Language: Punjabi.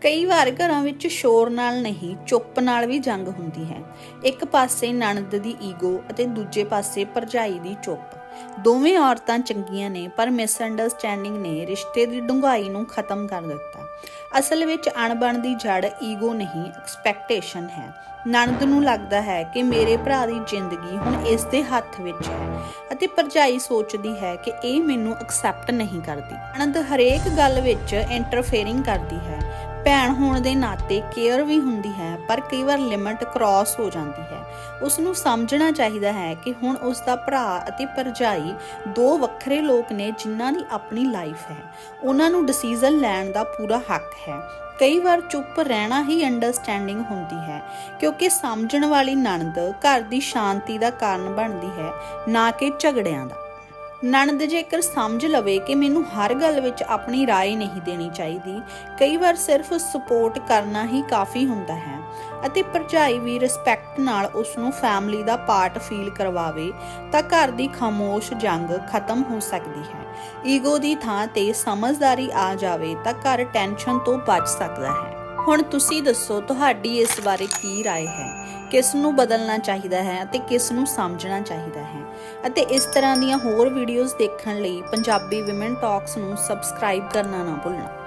ਕਈ ਵਾਰ ਘਰਾਂ ਵਿੱਚ ਸ਼ੋਰ ਨਾਲ ਨਹੀਂ, ਚੁੱਪ ਨਾਲ ਵੀ ਜੰਗ ਹੁੰਦੀ ਹੈ। ਇੱਕ ਪਾਸੇ ਨਣਦ ਦੀ ਈਗੋ ਅਤੇ ਦੂਜੇ ਪਾਸੇ ਭਰਜਾਈ ਦੀ ਚੁੱਪ। ਦੋਵੇਂ ਔਰਤਾਂ ਚੰਗੀਆਂ ਨੇ, ਪਰ ਮਿਸਅੰਡਰਸਟੈਂਡਿੰਗ ਨੇ ਰਿਸ਼ਤੇ ਦੀ ਡੂੰਘਾਈ ਨੂੰ ਖਤਮ ਕਰ ਦਿੱਤਾ। ਅਸਲ ਵਿੱਚ ਅਣਬਣ ਦੀ ਜੜ ਈਗੋ ਨਹੀਂ ਐਕਸਪੈਕਟੇਸ਼ਨ ਹੈ। ਨਣਦ ਨੂੰ ਲੱਗਦਾ ਹੈ ਕਿ ਮੇਰੇ ਭਰਾ ਦੀ ਜ਼ਿੰਦਗੀ ਹੁਣ ਇਸ ਦੇ ਹੱਥ ਵਿੱਚ ਹੈ ਅਤੇ ਭਰਜਾਈ ਸੋਚਦੀ ਹੈ ਕਿ ਇਹ ਮੈਨੂੰ ਐਕਸੈਪਟ ਨਹੀਂ ਕਰਦੀ। ਨਣਦ ਹਰੇਕ ਗੱਲ ਵਿੱਚ ਇੰਟਰਫੇਰਿੰਗ ਕਰਦੀ ਹੈ। ਭੈਣ ਹੋਣ ਦੇ ਨਾਤੇ ਕੇਅਰ ਵੀ ਹੁੰਦੀ ਹੈ, ਪਰ ਕਈ ਵਾਰ ਲਿਮਟ ਕ੍ਰਾਸ ਹੋ ਜਾਂਦੀ ਹੈ। ਉਸ ਨੂੰ ਸਮਝਣਾ ਚਾਹੀਦਾ ਹੈ ਕਿ ਹੁਣ ਉਸ ਦਾ ਭਰਾ ਅਤੇ ਭਰਜਾਈ ਦੋ ਵੱਖਰੇ ਲੋਕ ਨੇ ਜਿਨ੍ਹਾਂ ਦੀ ਆਪਣੀ ਲਾਈਫ ਹੈ। ਉਹਨਾਂ ਨੂੰ ਡਿਸੀਜਨ ਲੈਣ ਦਾ ਪੂਰਾ ਹੱਕ ਹੈ। ਕਈ ਵਾਰ ਚੁੱਪ ਰਹਿਣਾ ਹੀ ਅੰਡਰਸਟੈਂਡਿੰਗ ਹੁੰਦੀ ਹੈ, ਕਿਉਂਕਿ ਸਮਝਣ ਵਾਲੀ ਨਣਦ ਘਰ ਦੀ ਸ਼ਾਂਤੀ ਦਾ ਕਾਰਨ ਬਣਦੀ ਹੈ, ਨਾ ਕਿ ਝਗੜਿਆਂ ਦਾ। ਨਣਦ ਜੇਕਰ ਸਮਝ ਲਵੇ ਕਿ ਮੈਨੂੰ ਹਰ ਗੱਲ ਵਿੱਚ ਆਪਣੀ رائے ਨਹੀਂ ਦੇਣੀ ਚਾਹੀਦੀ ਕਈ ਵਾਰ ਸਿਰਫ ਸਪੋਰਟ ਕਰਨਾ ਹੀ ਕਾਫੀ ਹੁੰਦਾ ਹੈ ਅਤੇ ਭਰਜਾਈ ਵੀ ਰਿਸਪੈਕਟ ਨਾਲ ਉਸ ਨੂੰ ਫੈਮਿਲੀ ਦਾ ਪਾਰਟ ਫੀਲ ਕਰਵਾਵੇ ਤਾਂ ਘਰ ਦੀ ਖਾਮੋਸ਼ ਜੰਗ ਖਤਮ ਹੋ ਸਕਦੀ ਹੈ ਈਗੋ ਦੀ ਥਾਂ ਤੇ ਸਮਝਦਾਰੀ ਆ ਜਾਵੇ ਤਾਂ ਘਰ ਟੈਨਸ਼ਨ ਤੋਂ ਬਚ ਸਕਦਾ ਹੈ ਹੁਣ ਤੁਸੀਂ ਦੱਸੋ ਤੁਹਾਡੀ ਇਸ ਬਾਰੇ ਕੀ رائے ਹੈ ਕਿਸ ਨੂੰ ਬਦਲਣਾ ਚਾਹੀਦਾ ਹੈ ਅਤੇ ਕਿਸ ਨੂੰ ਸਮਝਣਾ ਚਾਹੀਦਾ ਹੈ। ਅਤੇ ਇਸ ਤਰ੍ਹਾਂ ਦੀਆਂ ਹੋਰ ਵੀਡੀਓਜ਼ ਦੇਖਣ ਲਈ ਪੰਜਾਬੀ ਔਮਨ ਟਾਕਸ ਨੂੰ ਸਬਸਕ੍ਰਾਈਬ ਕਰਨਾ ਨਾ ਭੁੱਲਣਾ।